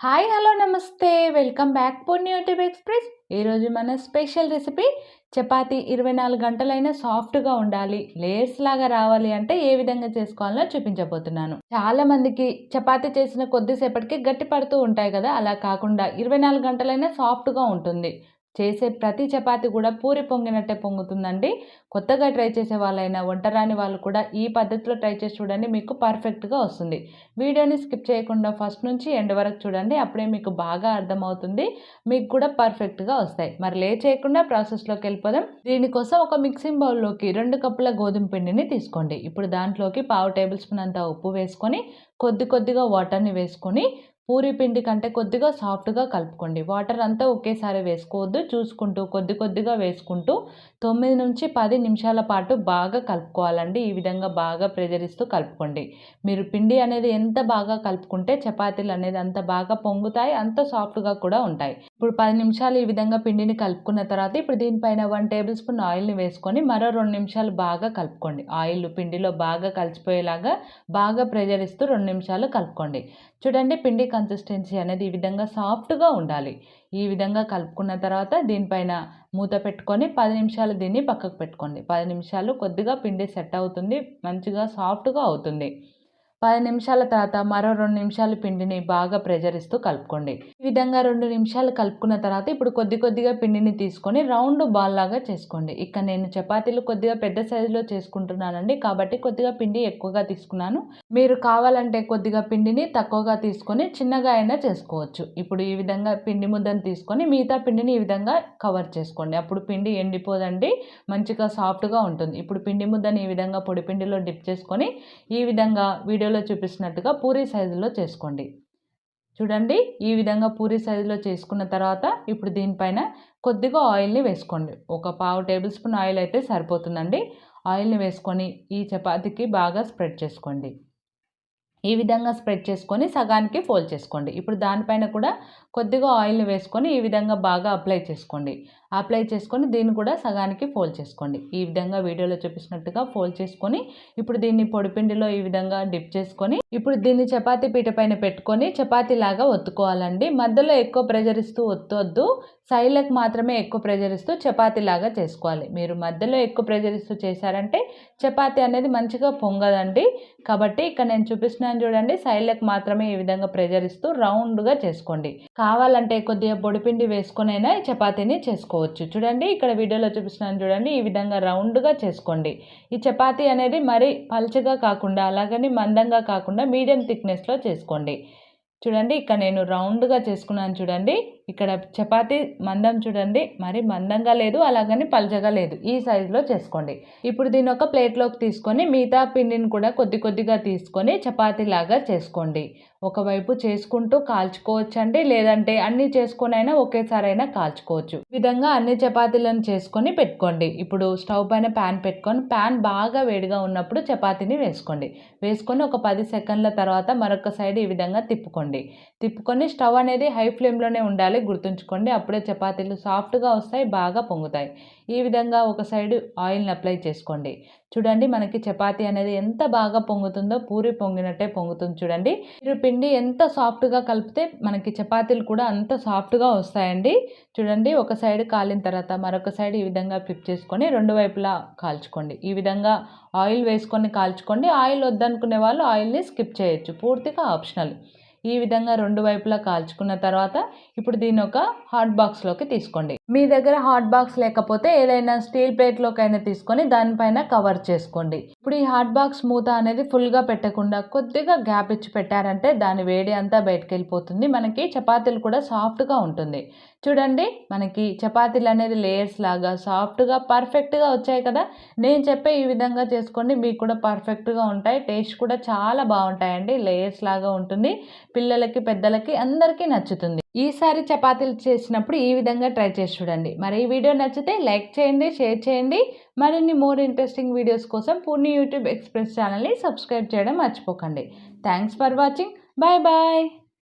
Hi hello namaste. Welcome back Purni YouTube express. ఈరోజు మన special recipe chapati ఇరవై నాలుగు గంటలైనా సాఫ్ట్గా ఉండాలి లేయర్స్ లాగా రావాలి అంటే ఏ విధంగా చేసుకోవాలో చూపించబోతున్నాను. చాలా మందికి చపాతీ చేసిన కొద్దిసేపటికి గట్టి పడుతూ ఉంటాయి కదా అలా కాకుండా ఇరవై నాలుగు గంటలైనా సాఫ్ట్గా ఉంటుంది. చేసే ప్రతి చపాతి కూడా పూరి పొంగినట్టే పొంగుతుందండి. కొత్తగా ట్రై చేసే వాళ్ళైనా వంటరాని వాళ్ళు కూడా ఈ పద్ధతిలో ట్రై చేసి చూడండి మీకు పర్ఫెక్ట్గా వస్తుంది. వీడియోని స్కిప్ చేయకుండా ఫస్ట్ నుంచి ఎండ్ వరకు చూడండి అప్పుడే మీకు బాగా అర్థమవుతుంది. మీకు కూడా పర్ఫెక్ట్గా వస్తాయి. మరి లే చేయకుండా ప్రాసెస్లోకి వెళ్ళిపోదాం. దీనికోసం ఒక మిక్సింగ్ బౌల్లోకి రెండు కప్పుల గోధుమ పిండిని తీసుకోండి. ఇప్పుడు దాంట్లోకి పావు టేబుల్ స్పూన్ అంత ఉప్పు వేసుకొని కొద్ది కొద్దిగా వాటర్ని వేసుకొని పూరి పిండి కంటే కొద్దిగా సాఫ్ట్గా కలుపుకోండి. వాటర్ అంతా ఒకేసారి వేసుకోవద్దు. చూసుకుంటూ కొద్ది కొద్దిగా వేసుకుంటూ తొమ్మిది నుంచి పది నిమిషాల పాటు బాగా కలుపుకోవాలండి. ఈ విధంగా బాగా ప్రెజర్ ఇస్తూ కలుపుకోండి. మీరు పిండి అనేది ఎంత బాగా కలుపుకుంటే చపాతీలు అనేది అంత బాగా పొంగుతాయి అంత సాఫ్ట్గా కూడా ఉంటాయి. ఇప్పుడు పది నిమిషాలు ఈ విధంగా పిండిని కలుపుకున్న తర్వాత ఇప్పుడు దీనిపైన వన్ టేబుల్ స్పూన్ ఆయిల్ని వేసుకొని మరో రెండు నిమిషాలు బాగా కలుపుకోండి. ఆయిల్ పిండిలో బాగా కలిసిపోయేలాగా బాగా ప్రెజర్ ఇస్తూ రెండు నిమిషాలు కలుపుకోండి. చూడండి పిండి కన్సిస్టెన్సీ అనేది ఈ విధంగా సాఫ్ట్గా ఉండాలి. ఈ విధంగా కలుపుకున్న తర్వాత దీనిపైన మూత పెట్టుకొని పది నిమిషాలు దీన్ని పక్కకు పెట్టుకోండి. పది నిమిషాలు కొద్దిగా పిండి సెట్ అవుతుంది మంచిగా సాఫ్ట్గా అవుతుంది. పది నిమిషాల తర్వాత మరో రెండు నిమిషాలు పిండిని బాగా ప్రెజర్ ఇస్తూ కలుపుకోండి. ఈ విధంగా రెండు నిమిషాలు కలుపుకున్న తర్వాత ఇప్పుడు కొద్ది కొద్దిగా పిండిని తీసుకొని రౌండ్ బాల్ లాగా చేసుకోండి. ఇక్కడ నేను చపాతీలు కొద్దిగా పెద్ద సైజులో చేసుకుంటున్నానండి. కాబట్టి కొద్దిగా పిండి ఎక్కువగా తీసుకున్నాను. మీరు కావాలంటే కొద్దిగా పిండిని తక్కువగా తీసుకొని చిన్నగా అయినా చేసుకోవచ్చు. ఇప్పుడు ఈ విధంగా పిండి ముద్దను తీసుకొని మిగతా పిండిని ఈ విధంగా కవర్ చేసుకోండి. అప్పుడు పిండి ఎండిపోదండి. మంచిగా సాఫ్ట్గా ఉంటుంది. ఇప్పుడు పిండి ముద్దని ఈ విధంగా పొడి పిండిలో డిప్ చేసుకొని ఈ విధంగా వీడియో వీడియోలో చూపిస్తున్నట్టుగా పూరి సైజులో చేసుకోండి. చూడండి ఈ విధంగా పూరీ సైజులో చేసుకున్న తర్వాత ఇప్పుడు దీనిపైన కొద్దిగా ఆయిల్ని వేసుకోండి. ఒక పావు టేబుల్ స్పూన్ ఆయిల్ అయితే సరిపోతుందండి. ఆయిల్ని వేసుకొని ఈ చపాతీకి బాగా స్ప్రెడ్ చేసుకోండి. ఈ విధంగా స్ప్రెడ్ చేసుకొని సగానికి ఫోల్డ్ చేసుకోండి. ఇప్పుడు దానిపైన కూడా కొద్దిగా ఆయిల్ని వేసుకొని ఈ విధంగా బాగా అప్లై చేసుకోండి. అప్లై చేసుకొని దీన్ని కూడా సగానికి ఫోల్డ్ చేసుకోండి. ఈ విధంగా వీడియోలో చూపిస్తున్నట్టుగా ఫోల్డ్ చేసుకొని ఇప్పుడు దీన్ని పొడిపిండిలో ఈ విధంగా డిప్ చేసుకొని ఇప్పుడు దీన్ని చపాతీ పీట పైన పెట్టుకొని చపాతీ లాగా ఒత్తుకోవాలండి. మధ్యలో ఎక్కువ ప్రెజర్ ఇస్తూ ఒత్తొద్దు. సైడ్లకు మాత్రమే ఎక్కువ ప్రెజర్ ఇస్తూ చపాతీ లాగా చేసుకోవాలి. మీరు మధ్యలో ఎక్కువ ప్రెజర్ ఇస్తూ చేశారంటే చపాతీ అనేది మంచిగా పొంగదండి. కాబట్టి ఇక్కడ నేను చూపిస్తున్నాను చూడండి సైడ్లకు మాత్రమే ఈ విధంగా ప్రెజర్ ఇస్తూ రౌండ్గా చేసుకోండి. కావాలంటే కొద్దిగా పొడిపిండి వేసుకొనైనా ఈ చపాతీని చేసుకోవచ్చు. చూడండి ఇక్కడ వీడియోలో చూపిస్తున్నాను చూడండి ఈ విధంగా రౌండ్గా చేసుకోండి. ఈ చపాతీ అనేది మరీ పల్చగా కాకుండా అలాగని మందంగా కాకుండా మీడియం థిక్నెస్లో చేసుకోండి. చూడండి ఇక్కడ నేను రౌండ్గా చేసుకున్నాను చూడండి. ఇక్కడ చపాతీ మందం చూడండి. మరి మందంగా లేదు అలాగని పల్చగా లేదు. ఈ సైజులో చేసుకోండి. ఇప్పుడు దీని ఒక ప్లేట్లోకి తీసుకొని మిగతా పిండిని కూడా కొద్ది కొద్దిగా తీసుకొని చపాతీలాగా చేసుకోండి. ఒకవైపు చేసుకుంటూ కాల్చుకోవచ్చు అండి లేదంటే అన్ని చేసుకునైనా ఒకేసారైనా కాల్చుకోవచ్చు. ఈ విధంగా అన్ని చపాతీలను చేసుకొని పెట్టుకోండి. ఇప్పుడు స్టవ్ పైన ప్యాన్ పెట్టుకొని ప్యాన్ బాగా వేడిగా ఉన్నప్పుడు చపాతీని వేసుకోండి. వేసుకొని ఒక పది సెకండ్ల తర్వాత మరొక సైడ్ ఈ విధంగా తిప్పుకోండి. తిప్పుకొని స్టవ్ అనేది హై ఫ్లేమ్లోనే ఉండాలి. చేసుకోవాలి గుర్తుంచుకోండి. అప్పుడే చపాతీలు సాఫ్ట్గా వస్తాయి బాగా పొంగుతాయి. ఈ విధంగా ఒక సైడ్ ఆయిల్ని అప్లై చేసుకోండి. చూడండి మనకి చపాతీ అనేది ఎంత బాగా పొంగుతుందో పూరి పొంగినట్టే పొంగుతుంది చూడండి. మీరు పిండి ఎంత సాఫ్ట్గా కలిపితే మనకి చపాతీలు కూడా అంత సాఫ్ట్గా వస్తాయండి. చూడండి ఒక సైడ్ కాలిన తర్వాత మరొక సైడ్ ఈ విధంగా ఫ్లిప్ చేసుకొని రెండు వైపులా కాల్చుకోండి. ఈ విధంగా ఆయిల్ వేసుకొని కాల్చుకోండి. ఆయిల్ వద్దనుకునే వాళ్ళు ఆయిల్ని స్కిప్ చేయొచ్చు. పూర్తిగా ఆప్షనల్. ఈ విధంగా రెండు వైపులా కాల్చుకున్న తర్వాత ఇప్పుడు దీని ఒక హాట్ బాక్స్లోకి తీసుకోండి. మీ దగ్గర హాట్ బాక్స్ లేకపోతే ఏదైనా స్టీల్ ప్లేట్లోకైనా తీసుకొని దానిపైన కవర్ చేసుకోండి. ఇప్పుడు ఈ హాట్ బాక్స్ మూత అనేది ఫుల్గా పెట్టకుండా కొద్దిగా గ్యాప్ ఇచ్చి పెట్టారంటే దాని వేడి అంతా బయటకు వెళ్ళిపోతుంది. మనకి చపాతీలు కూడా సాఫ్ట్గా ఉంటుంది. చూడండి మనకి చపాతీలు అనేది లేయర్స్ లాగా సాఫ్ట్గా పర్ఫెక్ట్గా వచ్చాయి కదా? నేను చెప్పే ఈ విధంగా చేసుకోండి మీకు కూడా పర్ఫెక్ట్గా ఉంటాయి టేస్ట్ కూడా చాలా బాగుంటాయండి లేయర్స్ లాగా ఉంటుంది పిల్లలకి పెద్దలకి అందరికీ నచ్చుతుంది. ఈసారి చపాతీలు చేసినప్పుడు ఈ విధంగా ట్రై చేసి చూడండి. మరి ఈ వీడియో నచ్చితే లైక్ చేయండి షేర్ చేయండి మరిన్ని మోర్ ఇంట్రెస్టింగ్ వీడియోస్ కోసం పూర్ణి యూట్యూబ్ ఎక్స్ప్రెస్ ఛానల్ని సబ్స్క్రైబ్ చేయడం మర్చిపోకండి. Thanks for watching bye bye